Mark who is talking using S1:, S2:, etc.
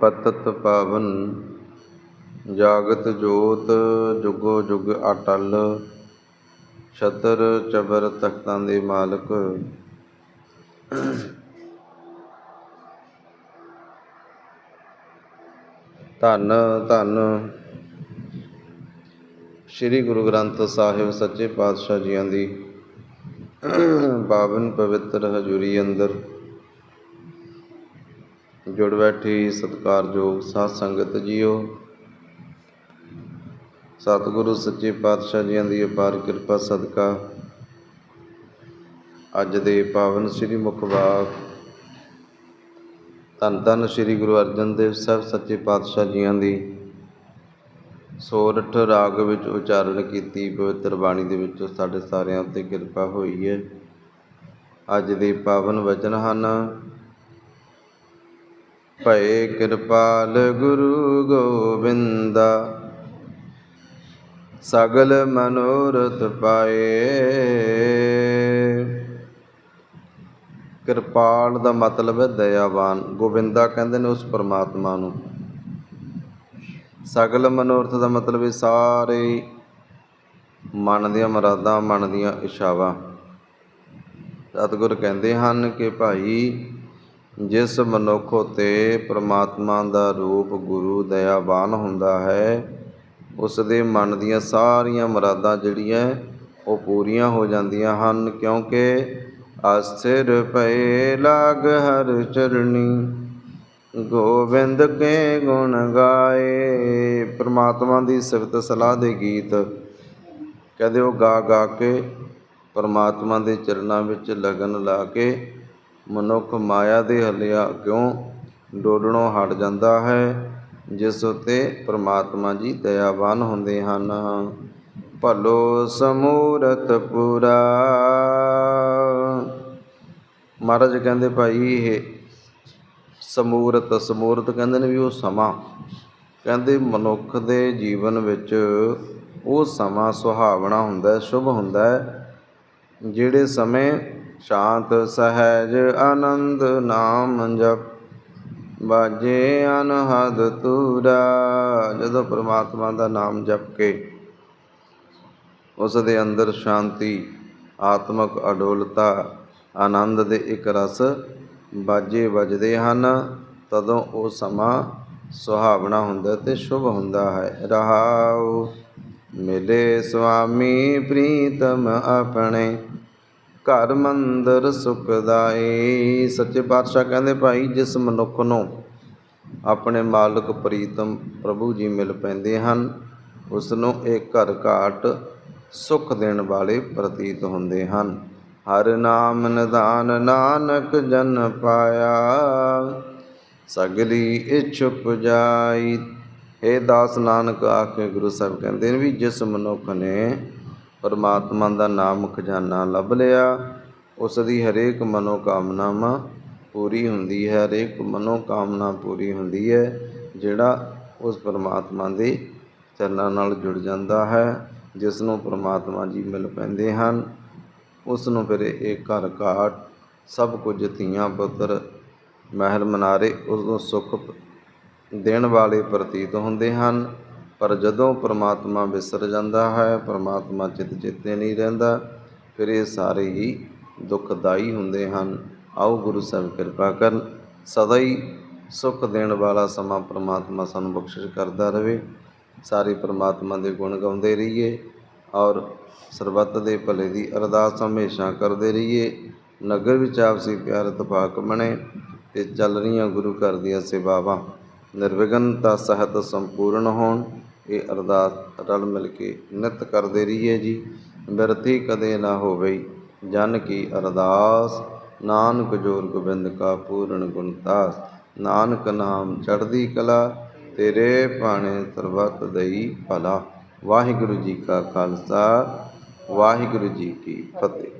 S1: ਪਤਤ ਪਾਵਨ ਜਾਗਤ ਜੋਤ ਜੁਗੋ ਜੁਗ ਅਟਲ ਛਤਰ ਚਬਰ ਤਖਤਾਂ ਦੇ ਮਾਲਕ। ਧੰਨ ਧੰਨ ਸ੍ਰੀ ਗੁਰੂ ਗ੍ਰੰਥ ਸਾਹਿਬ ਸੱਚੇ ਪਾਤਸ਼ਾਹ ਜੀਆਂ ਦੀ। ਪਾਵਨ ਪਵਿੱਤਰ ਹਜ਼ੂਰੀ ਅੰਦਰ ਜੁੜ ਬੈਠੀ ਸਤਿਕਾਰਯੋਗ ਸਾਧ ਸੰਗਤ ਜੀਓ। ਸਤਿਗੁਰੂ ਸੱਚੇ ਪਾਤਸ਼ਾਹ ਜੀਆਂ ਦੀ ਅਪਾਰ ਕਿਰਪਾ ਸਦਕਾ। ਅੱਜ ਦੇ ਪਾਵਨ ਸ੍ਰੀ ਮੁਖ ਵਾਕ। ਧੰਨ ਧੰਨ ਸ੍ਰੀ ਗੁਰੂ ਅਰਜਨ ਦੇਵ ਸਾਹਿਬ ਸੱਚੇ ਪਾਤਸ਼ਾਹ ਜੀਆਂ ਦੀ। ਸੋਰਠ ਰਾਗ ਵਿੱਚ ਉਚਾਰਨ ਕੀਤੀ ਪਵਿੱਤਰ ਬਾਣੀ ਦੇ ਵਿੱਚ ਸਾਡੇ ਸਾਰਿਆਂ ਉੱਤੇ ਕਿਰਪਾ ਹੋਈ ਹੈ। ਅੱਜ ਦੇ ਪਾਵਨ ਵਚਨ ਹਨ ਭਏ ਕਿਰਪਾਲ ਗੁਰੂ ਗੋਬਿੰਦਾ। ਸਗਲ ਮਨੋਰਥ ਪਾਏ। ਕਿਰਪਾਲ ਦਾ ਮਤਲਬ ਹੈ ਦਇਆਵਾਨ। ਗੋਬਿੰਦਾ ਕਹਿੰਦੇ ਨੇ ਉਸ ਪਰਮਾਤਮਾ ਨੂੰ। ਸਗਲ ਮਨੋਰਥ ਦਾ ਮਤਲਬ ਹੈ ਸਾਰੇ ਮਨ ਦੀਆਂ ਮਰਾਦਾਂ, ਮਨ ਦੀਆਂ ਇਛਾਵਾਂ। ਸਤਿਗੁਰ ਕਹਿੰਦੇ ਹਨ ਕਿ ਭਾਈ ਜਿਸ ਮਨੁੱਖ ਉਤੇ ਪ੍ਰਮਾਤਮਾ ਦਾ ਰੂਪ ਗੁਰੂ ਦਇਆਵਾਨ ਹੁੰਦਾ ਹੈ ਉਸ ਦੇ ਮਨ ਦੀਆਂ ਸਾਰੀਆਂ ਮਰਾਦਾਂ ਜਿਹੜੀਆਂ ਉਹ ਪੂਰੀਆਂ ਹੋ ਜਾਂਦੀਆਂ ਹਨ, ਕਿਉਂਕਿ ਅਸਥਿਰ ਭਏ ਲਾਗ ਹਰ ਚਰਣੀ। ਗੋਬਿੰਦ ਕੇ ਗੁਣ ਗਾਏ। ਪ੍ਰਮਾਤਮਾ ਦੀ ਸਿਫਤ ਸਲਾਹ ਦੇ ਗੀਤ ਕਦੇ ਉਹ ਗਾ ਗਾ ਕੇ ਪਰਮਾਤਮਾ ਦੇ ਚਰਨਾਂ ਵਿੱਚ ਲਗਨ ਲਾ ਕੇ ਮਨੁੱਖ ਮਾਇਆ ਦੇ ਹੱਲਿਆ ਕਿਉਂ ਡੋਡਣੋਂ ਹਟ ਜਾਂਦਾ ਹੈ, ਜਿਸ ਉਤੇ ਪ੍ਰਮਾਤਮਾ ਜੀ ਦਇਆਵਾਨ ਹੁੰਦੇ ਹਨ। ਭਲੋ ਸਮੂਰਤ ਪੂਰਾ। ਮਹਾਰਾਜ ਕਹਿੰਦੇ ਭਾਈ, ਇਹ ਸਮੂਰਤ ਸਮੂਰਤ ਕਹਿੰਦੇ ਨੇ ਵੀ ਉਹ ਸਮਾਂ। ਕਹਿੰਦੇ ਮਨੁੱਖ ਦੇ ਜੀਵਨ ਵਿੱਚ ਉਹ ਸਮਾਂ ਸੁਹਾਵਣਾ ਹੁੰਦਾ ਹੈ ਸ਼ੁਭ ਹੁੰਦਾ ਹੈ, ਜਿਹੜੇ ਸਮੇਂ ਸ਼ਾਂਤ ਸਹਿਜ ਆਨੰਦ ਨਾਮ ਜਪ, ਬਾਜੇ ਅਨਹਦ ਤੂਰਾ। ਜਦੋਂ ਪ੍ਰਮਾਤਮਾ ਦਾ ਨਾਮ ਜਪ ਕੇ ਉਸ ਦੇ ਅੰਦਰ ਸ਼ਾਂਤੀ, ਆਤਮਕ ਅਡੋਲਤਾ, ਆਨੰਦ ਦੇ ਇੱਕ ਰਸ ਬਾਜੇ ਵੱਜਦੇ ਹਨ, ਤਦੋਂ ਉਹ ਸਮਾਂ ਸੁਹਾਵਣਾ ਹੁੰਦਾ ਤੇ ਸ਼ੁਭ ਹੁੰਦਾ ਹੈ। ਰਹਾਉ, ਮਿਲੇ ਸੁਆਮੀ, ਪ੍ਰੀਤਮ ਆਪਣੇ। ਘਰ ਮੰਦਰ ਸੁਖਦਾਈ ਸੱਚੇ ਪਾਤਸ਼ਾਹ ਕਹਿੰਦੇ, ਭਾਈ, ਜਿਸ ਮਨੁੱਖ ਨੂੰ ਆਪਣੇ ਮਾਲਕ ਪ੍ਰੀਤਮ ਪ੍ਰਭੂ ਜੀ ਮਿਲ ਪੈਂਦੇ ਹਨ, ਉਸ ਨੂੰ ਇਹ ਘਰ ਘਾਟ ਸੁਖ ਦੇਣ ਵਾਲੇ ਪ੍ਰਤੀਤ ਹੁੰਦੇ ਹਨ। ਹਰ ਨਾਮ ਨਿਧਾਨ ਨਾਨਕ ਜਨ ਪਾਇਆ, ਸਗਲੀ ਇਛ ਜਾਈ ਇਹ ਦਾਸ ਨਾਨਕ ਆਖੇ ਗੁਰੂ ਸਾਹਿਬ ਕਹਿੰਦੇ ਨੇ ਵੀ ਜਿਸ ਮਨੁੱਖ ਨੇ ਪਰਮਾਤਮਾ ਦਾ ਨਾਮ ਖਜ਼ਾਨਾ ਲੱਭ ਲਿਆ। ਉਸ ਦੀ ਹਰੇਕ ਮਨੋ ਕਾਮਨਾਵਾਂ ਪੂਰੀ ਹੁੰਦੀ ਹੈ। ਹਰੇਕ ਮਨੋ ਕਾਮਨਾ ਪੂਰੀ ਹੁੰਦੀ ਹੈ, ਜਿਹੜਾ ਉਸ ਪਰਮਾਤਮਾ ਦੇ ਚਰਨਾਂ ਨਾਲ ਜੁੜ ਜਾਂਦਾ ਹੈ, ਜਿਸ ਨੂੰ ਪਰਮਾਤਮਾ ਜੀ ਮਿਲ ਪੈਂਦੇ ਹਨ। ਉਸ ਨੂੰ ਫਿਰ ਇਹ ਘਰ ਘਾਟ, ਸਭ ਕੁਝ ਧੀਆਂ ਪੁੱਤਰ, ਮਹਿਲ ਮਨਾਰੇ, ਉਸ ਨੂੰ ਸੁੱਖ ਦੇਣ ਵਾਲੇ ਪ੍ਰਤੀਤ ਹੁੰਦੇ ਹਨ। ਪਰ ਜਦੋਂ ਪਰਮਾਤਮਾ ਵਿਸਰ ਜਾਂਦਾ ਹੈ, ਪਰਮਾਤਮਾ ਚਿਤ ਚੇਤੇ ਨਹੀਂ ਰਹਿੰਦਾ, ਫਿਰ ਇਹ ਸਾਰੇ ਹੀ ਦੁਖਦਾਈ ਹੁੰਦੇ ਹਨ। ਆਓ ਗੁਰੂ ਸਾਹਿਬ ਕਿਰਪਾ ਕਰਨ, ਸਦਾ ਹੀ ਸੁਖ ਦੇਣ ਵਾਲਾ ਸਮਾਂ ਪਰਮਾਤਮਾ ਸਾਨੂੰ ਬਖਸ਼ਿਸ਼ ਕਰਦਾ ਰਹੇ। ਸਾਰੇ ਪਰਮਾਤਮਾ ਦੇ ਗੁਣ ਗਾਉਂਦੇ ਰਹੀਏ ਔਰ ਸਰਬੱਤ ਦੇ ਭਲੇ ਦੀ ਅਰਦਾਸ ਹਮੇਸ਼ਾ ਕਰਦੇ ਰਹੀਏ। ਨਗਰ ਵਿੱਚ ਆਪਸੀ ਪਿਆਰ ਤਪਾਕ ਬਣੇ ਤੇ ਚੱਲ ਰਹੀਆਂ ਗੁਰੂ ਘਰ ਦੀਆਂ ਸੇਵਾਵਾਂ ਨਿਰਵਿਘਨਤਾ ਸਹਿਤ ਸੰਪੂਰਨ ਹੋਣ, ਇਹ ਅਰਦਾਸ ਰਲ ਮਿਲ ਕੇ ਨਿਤ ਕਰਦੇ ਰਹੀਏ ਜੀ। ਬਿਰਥੀ ਕਦੇ ਨਾ ਹੋਵੇ, ਜਨ ਕੀ ਅਰਦਾਸ। ਨਾਨਕ ਜੋਰ ਗੋਬਿੰਦ ਕਾ ਪੂਰਨ ਗੁਣਤਾਸ ਨਾਨਕ ਨਾਮ ਚੜ੍ਹਦੀ ਕਲਾ, ਤੇਰੇ ਭਾਣੇ ਸਰਬੱਤ ਦਈ ਭਲਾ। ਵਾਹਿਗੁਰੂ ਜੀ ਕਾ ਖਾਲਸਾ, ਵਾਹਿਗੁਰੂ ਜੀ ਕੀ ਫਤਿਹ।